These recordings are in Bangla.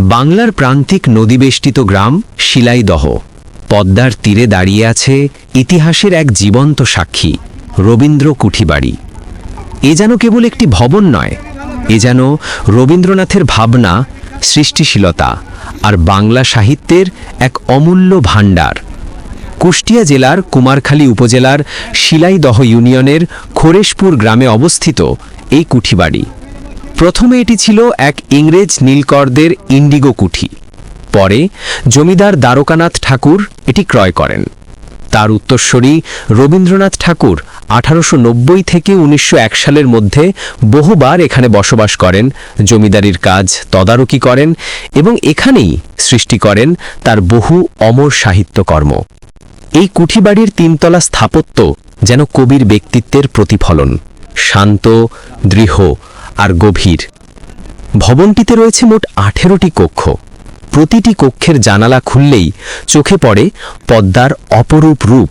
বাংলার প্রান্তিক নদীবেষ্টিত গ্রাম শিলাইদহ। পদ্মার তীরে দাঁড়িয়ে আছে ইতিহাসের এক জীবন্ত সাক্ষী, রবীন্দ্র কুঠিবাড়ি। এ যেন কেবল একটি ভবন নয়, এ যেন রবীন্দ্রনাথের ভাবনা, সৃষ্টিশীলতা আর বাংলা সাহিত্যের এক অমূল্য ভাণ্ডার। কুষ্টিয়া জেলার কুমারখালী উপজেলার শিলাইদহ ইউনিয়নের খোরেশপুর গ্রামে অবস্থিত এই কুঠিবাড়ি। প্রথমে এটি ছিল এক ইংরেজ নীলকরদের ইন্ডিগো কুঠি। পরে জমিদার দ্বারকানাথ ঠাকুর এটি ক্রয় করেন। তার উত্তরস্বরী রবীন্দ্রনাথ ঠাকুর আঠারোশো নব্বই থেকে উনিশশো এক সালের মধ্যে বহুবার এখানে বসবাস করেন, জমিদারির কাজ তদারকি করেন এবং এখানেই সৃষ্টি করেন তার বহু অমর সাহিত্যকর্ম। এই কুঠিবাড়ির তিনতলা স্থাপত্য যেন কবির ব্যক্তিত্বের প্রতিফলন, শান্ত, দৃঢ় আর গভীর। ভবনটিতে রয়েছে মোট আঠেরোটি কক্ষ। প্রতিটি কক্ষের জানালা খুললেই চোখে পড়ে পদ্মার অপরূপ রূপ।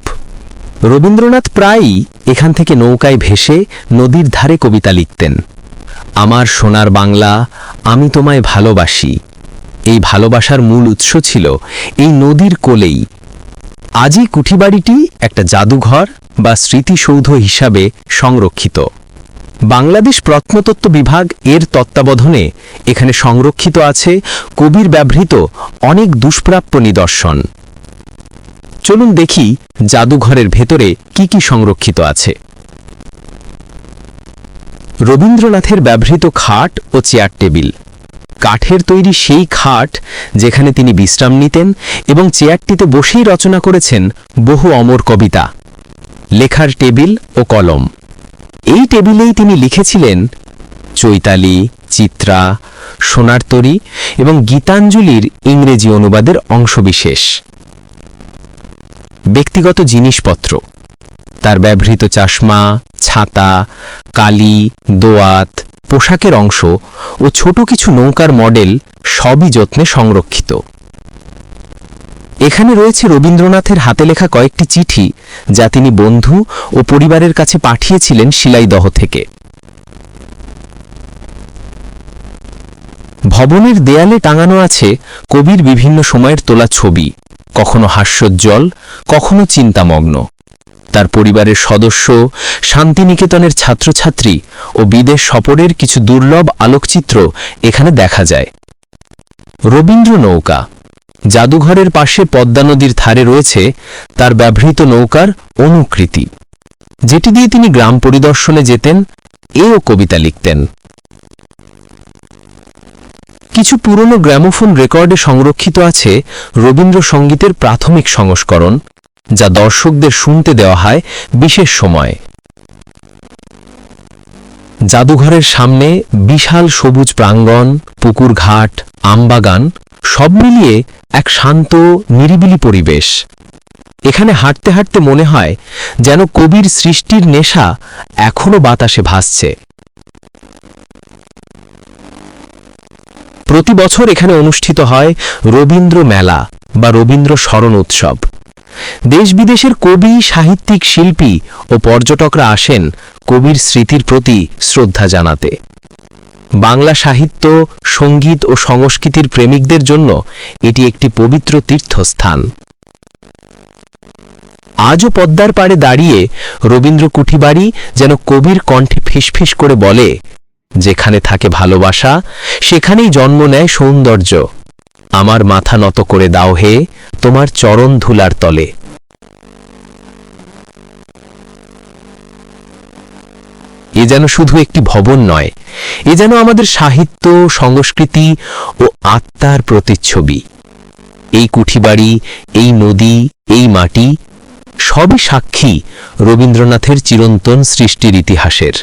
রবীন্দ্রনাথ প্রায়ই এখান থেকে নৌকায় ভেসে নদীর ধারে কবিতা লিখতেন। আমার সোনার বাংলা, আমি তোমায় ভালোবাসি। এই ভালোবাসার মূল উৎস ছিল এই নদীর কোলেই। আজই কুঠিবাড়িটি একটা জাদুঘর বা স্মৃতিসৌধ হিসাবে সংরক্ষিত। বাংলাদেশ প্রত্নতত্ত্ব বিভাগ এর তত্ত্বাবধানে এখানে সংরক্ষিত আছে কবির ব্যবহৃত অনেক দুষ্প্রাপ্য নিদর্শন। চলুন দেখি জাদুঘরের ভেতরে কি কি সংরক্ষিত আছে। রবীন্দ্রনাথের ব্যবহৃত খাট ও চেয়ার টেবিল। কাঠের তৈরি সেই খাট যেখানে তিনি বিশ্রাম নিতেন এবং চেয়ারটিতে বসেই রচনা করেছেন বহু অমর কবিতা। লেখার টেবিল ও কলম। এই টেবিলেই তিনি লিখেছিলেন, চৈতালি, চিত্রা, সোনার তরী এবং গীতাঞ্জলির ইংরেজি অনুবাদের অংশবিশেষ। ব্যক্তিগত জিনিসপত্র, তার ব্যবহৃত চাশমা, ছাতা, কালি, দোয়াত, পোশাকের অংশ ও ছোট কিছু নৌকার মডেল সবই যত্নে সংরক্ষিত। এখানে রয়েছে রবীন্দ্রনাথের হাতে লেখা কয়েকটি চিঠি, যা তিনি বন্ধু ও পরিবারের কাছে পাঠিয়েছিলেন শিলাইদহ থেকে। ভবনের দেয়ালে টাঙানো আছে কবির বিভিন্ন সময়ের তোলা ছবি, কখনো হাস্যোজ্জ্বল, কখনো চিন্তামগ্ন। তার পরিবারের সদস্য, শান্তিনিকেতনের ছাত্রছাত্রী ও বিদেশ সফরের কিছু দুর্লভ আলোকচিত্র এখানে দেখা যায়। রবীন্দ্র নৌকা জাদুঘরের পাশে পদ্মা নদীর ধারে রয়েছে তার ব্যবহৃত নৌকার অনুকৃতি। যেটি দিয়ে তিনি গ্রাম পরিদর্শনে যেতেন, এও কবিতা লিখতেন। কিছু পুরনো গ্র্যামোফোন রেকর্ডে সংরক্ষিত আছে রবীন্দ্রসঙ্গীতের প্রাথমিক সংস্করণ, যা দর্শকদের শুনতে দেওয়া হয় বিশেষ সময়ে। জাদুঘরের সামনে বিশাল সবুজ প্রাঙ্গণ, পুকুর ঘাট, আমবাগান সব মিলিয়ে এক শান্ত, নিরিবিলি পরিবেশ। এখানে হাঁটতে হাঁটতে মনে হয় যেন কবির সৃষ্টির নেশা এখনও বাতাসে ভাসছে। প্রতি বছর এখানে অনুষ্ঠিত হয় রবীন্দ্র মেলা বা রবীন্দ্র স্মরণ উৎসব। দেশ বিদেশের কবি, সাহিত্যিক, শিল্পী ও পর্যটকরা আসেন কবির স্মৃতির প্রতি শ্রদ্ধা জানাতে। বাংলা সাহিত্য, সংগীত ও সংস্কৃতির প্রেমিকদের জন্য এটি একটি পবিত্র তীর্থস্থান। আজও পদ্মার পাড়ে দাঁড়িয়ে রবীন্দ্র কুঠিবাড়ি যেন কবির কণ্ঠে ফিসফিস করে বলে, যেখানে থাকে ভালোবাসা, সেখানেই জন্ম নেয় সৌন্দর্য। আমার মাথা নত করে দাও হে, তোমার চরণ ধুলার তলে। এ যেন শুধু একটি ভবন নয় এ যেন আমাদের সাহিত্য, সংস্কৃতি ও আত্মার প্রতিচ্ছবি। এই কুঠিবাড়ি, এই নদী, এই মাটি সবই সাক্ষী রবীন্দ্রনাথের চিরন্তন সৃষ্টির ইতিহাসের।